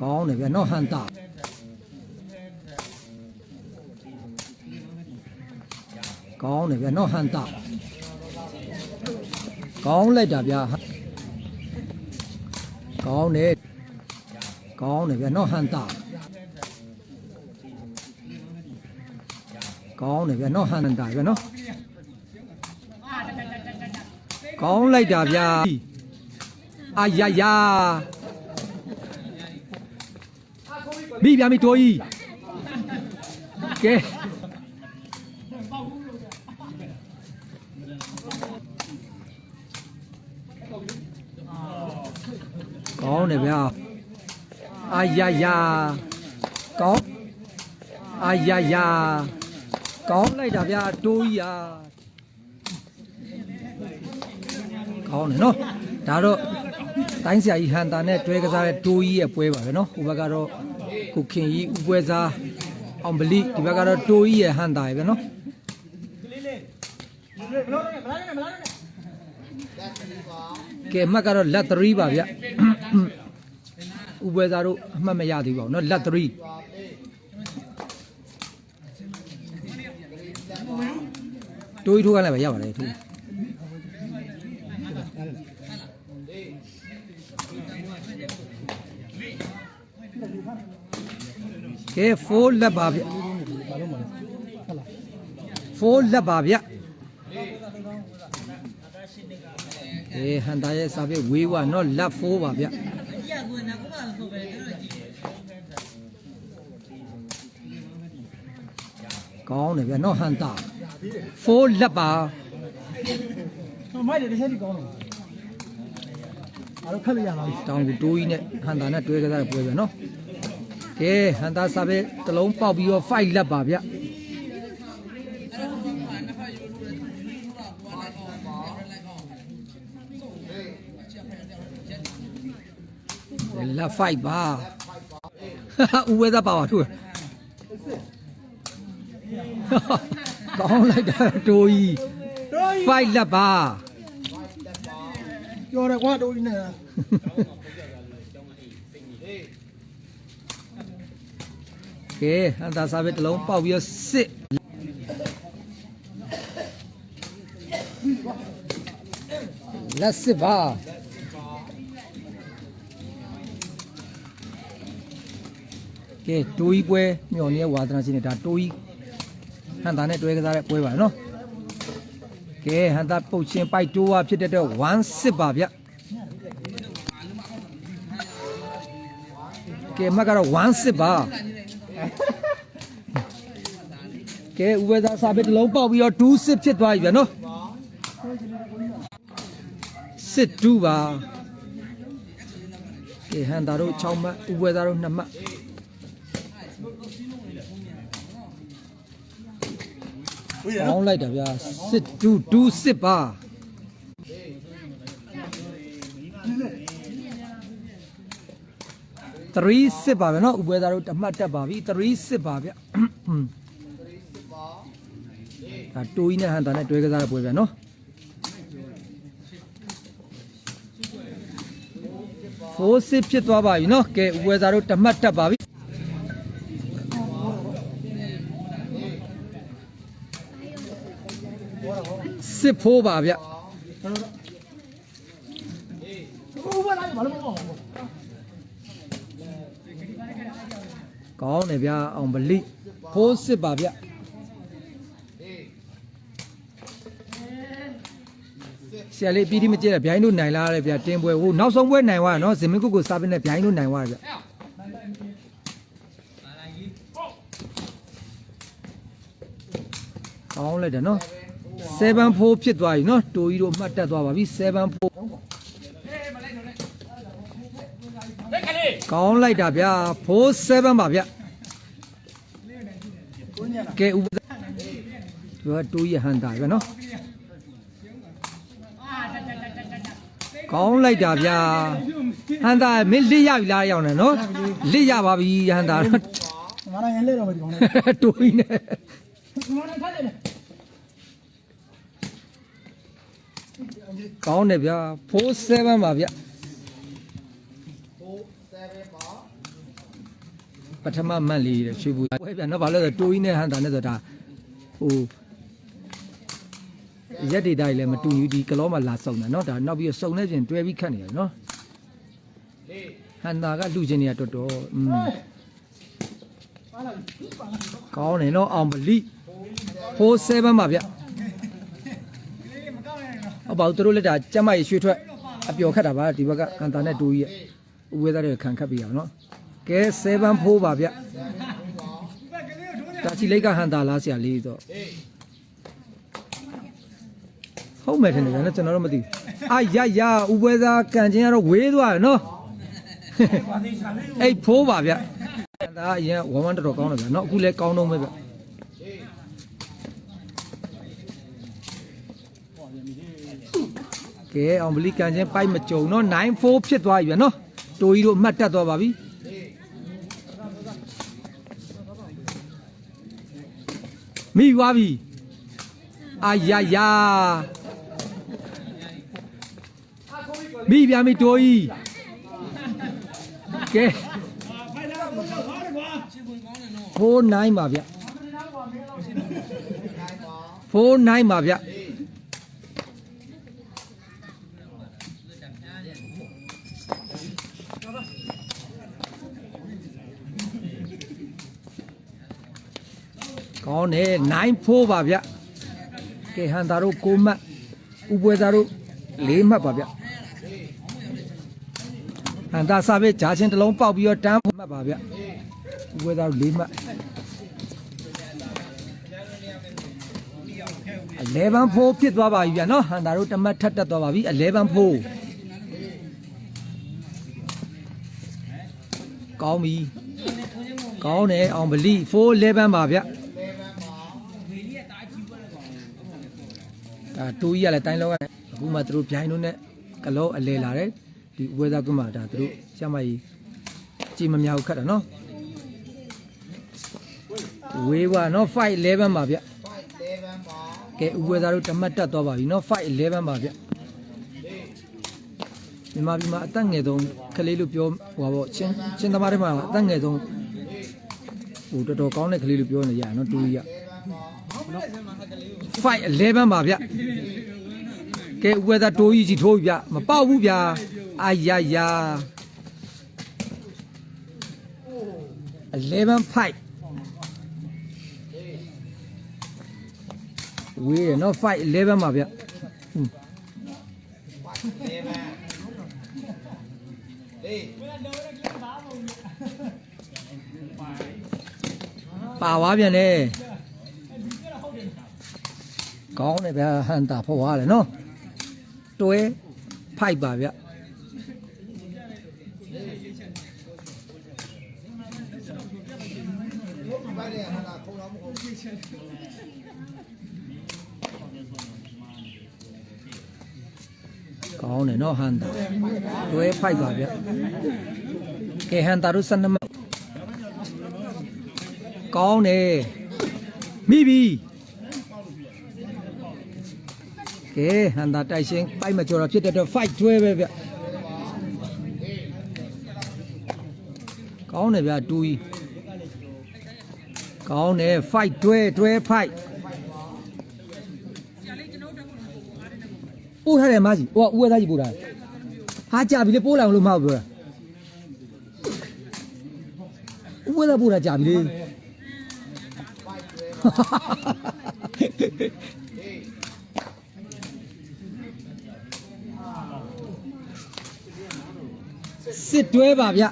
ကောင်းတယ်ဗျာနော်ဟန်တာကောင်းတယ်ဗျာနော်ဟန်တာကောင်းလိုက်တာဗျာကောင်းတယ်ကောင်းတယ်ဗျာနော်ဟန်တာကောင်းတယ်ဗျာနော်ဟန်တာဗျာနော်ကောင်းလိုက်တာဗျာအာရရာ မိဗျာမိတိုးကြီးကဲကောင်းတယ်ဗျာအာရရာကောင်းအာရရာကောင်းလိုက်တာဗျာတိုးကြီးอ่ะကောင်းတယ်နော်ဒါတော့တိုင်းဆရာကြီးဟန်တာနဲ့တွဲကစားတဲ့တိုးကြီးရဲ့ပွဲပါပဲနော်ဟိုဘက်ကတော့ ကုခင်ကြီးဥပွဲစားအောင်ပလိဒီဘက်ကတော့တိုးကြီးရဲ့ဟန်တာရဲ့ပဲနော်ကဲအမှတ်ကတော့လက်3ပါဗျဥပွဲစားတို့အမှတ်မရသေးပါဘူးเนาะလက်3တိုးကြီးထိုးခိုင်းလိုက်ပါရပါတယ်ထိုး ကဲ4လက်ပါဗျ4လက်ပါဗျအေးဟန်တာရဲ့စာပြဝေးဝါနော်လက်4ပါဗျကောင်းတယ်ဗျနော်ဟန်တာ4လက်ပါမိုက်တယ်တစ်ချက်ဒီကောင်းတယ်အားတော့ခက်လို့ရပါပြီတောင်ကူတိုးကြီးနဲ့ဟန်တာနဲ့တွဲကစားတဲ့ပွဲပဲနော် ကဲဟန်တာစာပဲတစ်လုံးပေါက်ပြီးတော့5လက်ပါဗျလက်5ပါဦးဝဲသားပါပါသူကောင်းလိုက်တာတိုးကြီးတော်ကြီး5လက်ပါပြောတယ်ကွာတော်ကြီးနဲ့ ကဲဟန်တာစာပဲတစ်လုံးပေါက်ပြီးတော့စစ်လက်စစ်ပါကဲတိုးကြီးပွဲမျော်နေတဲ့ဝါသနာရှင်နေတာတိုးကြီးဟန်တာနဲ့တွဲကစားတဲ့ပွဲပါနော်ကဲဟန်တာပုတ်ချင်းပိုက်တိုးဝါဖြစ်တဲ့တော့1စစ်ပါဗျကဲအမှတ်ကတော့1စစ်ပါ ကဲဥပဒေစာပေတစ်လုံးပေါက်ပြီးတော့2စစ်ဖြစ်သွားပြီဗျာနော်စစ်2ပါကဲဟန်တာတို့6မှတ်ဥပဒေတို့2မှတ်ကောင်းလိုက်တာဗျာစစ်2 2စစ်ပါ3စစ်ပါဗျာနော်ဥပဒေတို့တစ်မှတ်တက်ပါပြီ3စစ်ပါဗျာ ဒါတိုးကြီးနဲ့ဟန်တာနဲ့တွဲကစားတဲ့ပွဲပြန်နော်ဖိုးစစ်ဖြစ်သွားပါပြီနော်ကဲဥပွဲစားတို့တမတ်တက်ပါပြီစစ်ဖိုးပါဗျဟိုဘက်လိုက်ဘာလို့မကောင်းဘူးကောင်းတယ်ဗျအောင်ဗလိဖိုးစစ်ပါဗျ ဆရာလေးပြီးဒီမကျဲတဲ့ဗျိုင်းတို့နိုင်လာရတယ်ဗျတင်းပွဲဟိုနောက်ဆုံးပွဲနိုင်သွားတယ်နော်ဇင်မင်းကုတ်ကိုစားပင်းနဲ့ဗျိုင်းတို့နိုင်သွားတယ်ဗျကောင်းလိုက်တယ်နော်7 4ဖြစ်သွားပြီနော်တိုးကြီးတို့မှတ်တက်သွားပါပြီ7 4ကောင်းလိုက်တာဗျာ4 7ပါဗျကဲဥပဒေသူကတိုးရဟန်တာပဲနော် ကောင်းလိုက်တာဗျာဟန်တာမင်းလစ်ရပြီလားရောက်နေနော်လစ်ရပါပြီဟန်တာငါလည်းလဲတော့မဒီကောင်းတယ်တိုးကြီးနဲ့ငါလည်းခက်တယ်ကောင်းတယ်ဗျာ4 7ပါဗျပထမမတ်လေးတဲ့ရွှေဘူပွဲပြန်တော့ဘာလို့လဲဆိုတော့တိုးကြီးနဲ့ဟန်တာနဲ့ဆိုတော့ဒါဟို ရက်ဒေတာကြီးလည်းမတူဘူးဒီကလောမှာလာစုံတာเนาะဒါနောက်ပြီးတော့စုံနေပြင်တွဲပြီးခတ်နေတယ်เนาะဟန်တာကလူချင်းတွေကတော်တော်อืมကောင်းတယ်เนาะအောင်ပလိဟိုး7ပါဗျဟုတ်ပါဘူးသူတို့လက်တာကျမကြီးရွှေထွက်အပျော်ခတ်တာပါဒီဘက်ကဟန်တာနဲ့တိုးကြီးရဲ့ဥဝဲသားတွေခံခတ်ပြရအောင်เนาะကဲ7ဖိုးပါဗျတာချီလိုက်ကဟန်တာလားဆရာလေးတော့ ဟုတ်မယ်ထင်တယ်ဗျာနော်ကျွန်တော်တော့မသိဘူးအာရရဥပွဲသားကန်ချင်းကတော့ဝေးသွားတယ်နော်အဲ့ဖိုးပါဗျဒါအရင်ဝမ်းဝမ်းတော်တော်ကောင်းတယ်ဗျာနော်အခုလည်းကောင်းတော့မယ်ဗျကဲအောင်ဘလီကန်ချင်းပိုက်မကြုံနော်94ဖြစ်သွားပြီဗျာနော်တိုးကြီးတို့အမှတ်တက်သွားပါပြီမိသွားပြီအာရရ မိဗျာမိတိုးကြီးကဲဖိုးနိုင်ပါဗျဖိုးနိုင်ပါဗျကောင်းတယ်နိုင်ဖိုးပါဗျကဲဟန်တာတို့6မှတ်ဥပွဲသားတို့4မှတ်ပါဗျ ဟန်တာစာပဲဂျာချင်းတစ်လုံးပေါက်ပြီးတော့တန်းမှတ်ပါဗျဥပွဲသားတို့4မှတ်11ဖိုးဖြစ်သွားပါပြီဗျနော်ဟန်တာတို့တစ်မှတ်ထပ်တက်သွားပါပြီ11ဖိုးကောင်းပြီကောင်းတယ်အောင်ဗလီ4 11ပါဗျဒါတူကြီးကလည်းတိုင်းလောကနဲ့အခုမှသူတို့ဗျိုင်းလို့နဲ့ကလောအလဲလာတယ် ဒီဝေသာကွန်းမှာဒါသူတို့ဆရာမကြီးကြည်မမြောက်ခတ်တာနော်ဝေးပါနော်5 11ပါဗျကဲဥပဝေသာတို့တမတ်တက်သွားပါပြီနော်5 11ပါဗျမြန်မာပြည်မှာအသက်ငယ်ဆုံးကလေးလို့ပြောဟိုပါပေါ့ချင်းချင်းသမားတွေမှာအသက်ငယ်ဆုံးဟိုတော်တော်ကောင်းတဲ့ကလေးလို့ပြောနေရနော်တူကြီးက5 11ပါဗျကဲဥပဒေတိုးကြီးကြီးထိုးပြီဗျမပေါက်ဘူးဗျ အာရရ11 5ဝေးရနော်5 11ပါဗျပါသွားပြန်တယ်ကောင်းတယ်ဗျာဟန်တာဖို့ရတယ်နော်တွဲဖိုက်ပါဗျ ကောင်းတယ်နော်ဟန်တာတွဲဖိုက်ပါဗျကဲဟန်တာတို့12မှတ်ကောင်းတယ်မိပြီကဲဟန်တာတိုက်ရှင်ပိုက်မကျော်တာဖြစ်တဲ့အတွက် fight တွဲပဲဗျ ကောင်းတယ်ဗျတူကြီးကောင်းတယ် fight တွဲတွဲ fight ပို့ထားတယ်မကြီးဟိုကဦးဝဲသားကြီးပို့ထားတယ်ဟာကြာပြီလေပို့လာအောင်လို့မဟုတ်ပြောတာဦးဝဲသားပို့တာကြာပြီလေ စစ်တွဲပါဗျ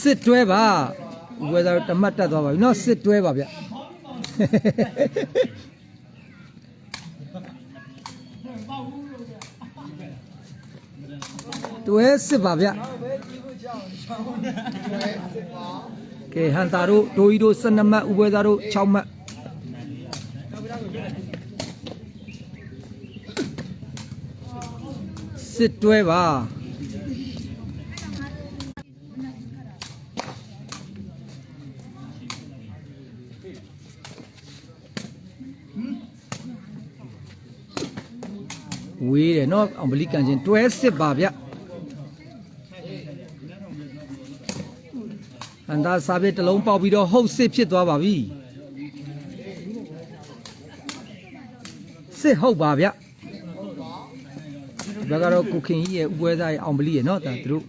စစ်တွဲပါဝယ်သားတမတ်တက်သွားပါပြီเนาะစစ်တွဲပါဗျတွဲစစ်ပါဗျကဲဟန်တာတို့ဒိုကြီးတို့12မှတ်ဥပွဲသားတို့6မှတ် စစ်တွဲပါဝေးတယ်เนาะအောင်ဗလီကန်ချင်းတွဲစစ်ပါဗျ န်တာစာပစ်တစ်လုံးပေါက်ပြီးတော့ဟုတ်စစ်ဖြစ်သွားပါပြီစစ်ဟုတ်ပါဗျ ဒီဘက်ကတော့ကိုခင်ကြီးရဲ့ဥပွဲသားရဲ့အောင်ပလီရဲ့နော်ဒါသူတို့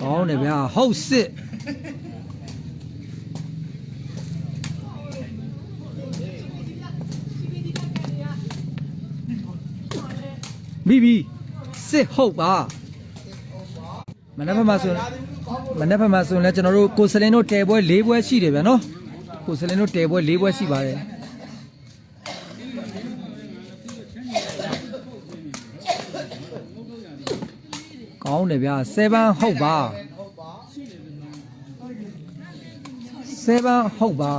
ကောင်းတယ်ဗျာဟုတ်စစ်မိပြီစစ်ဟုတ်ပါမနေ့ကမှဆိုရင်မနေ့ကမှဆိုရင်လည်းကျွန်တော်တို့ကိုစလင်းတို့တဲပွဲ၄ပွဲရှိတယ်ဗျာနော်ကိုစလင်းတို့တဲပွဲ၄ပွဲရှိပါတယ် ကောင်းတယ်ဗျာ7ဟုတ်ပါ7ဟုတ်ပါ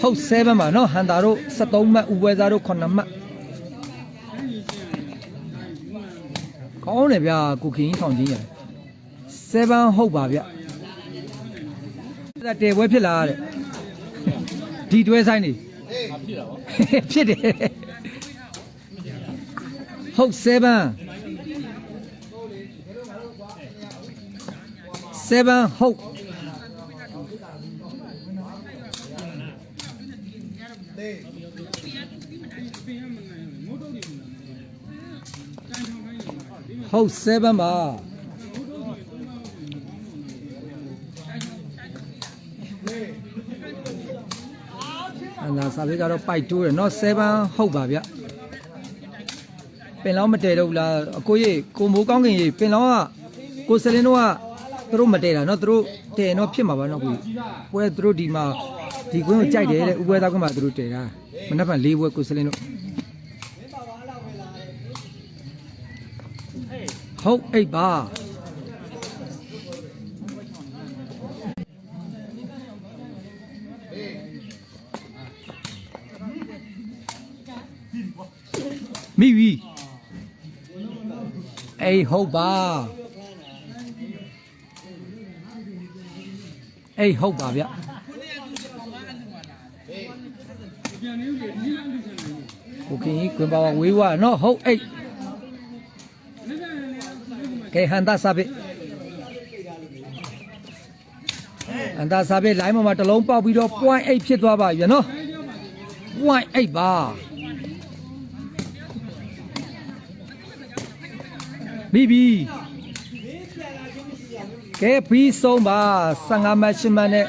ဟုတ်7ပါနော်ဟန်တာတို့73မှတ်ဥပွဲသားတို့9မှတ်ကောင်းတယ်ဗျာကိုခင်ကြီးထောင်ချင်းရ7ဟုတ်ပါဗျဒါ တဲပွဲဖြစ်လာတဲ့ဒီတွဲဆိုင်နေဖြစ်တယ်ဟုတ်7 7ဟုတ်ဟုတ်7ပါ စာပေကတော့ပိုက်တိုးတယ်เนาะ7ဟုတ်ပါဗျပင်လောင်းမတဲတော့ဘူးလားအကိုကြီးကိုမိုးကောင်းကင်ကြီးပင်လောင်းကကိုစလင်းတို့ကသူတို့မတဲတာเนาะသူတို့တဲเนาะဖြစ်မှာပါเนาะကိုကြီးပွဲသူတို့ဒီမှာဒီကွင်းကိုကြိုက်တယ်တဲ့ဥပွဲသားကွင်းမှာသူတို့တဲတာမနေ့က၄ပွဲကိုစလင်းတို့ဟုတ်အိတ်ပါ မိပြီအေးဟုတ်ပါအေးဟုတ်ပါဗျကိုခင်ကြီးကွင်ပါဝေးဝါနော်ဟုတ်အေးကဲဟန်တာစာပေဟန်တာစာပေလိုင်းပေါ်မှာတလုံးပေါက်ပြီးတော့ point 8ဖြစ်သွားပါပြီနော် point 8ပါ ဘီဘီကဲပြီးဆုံးပါ15မှတ်8မှတ်နဲ့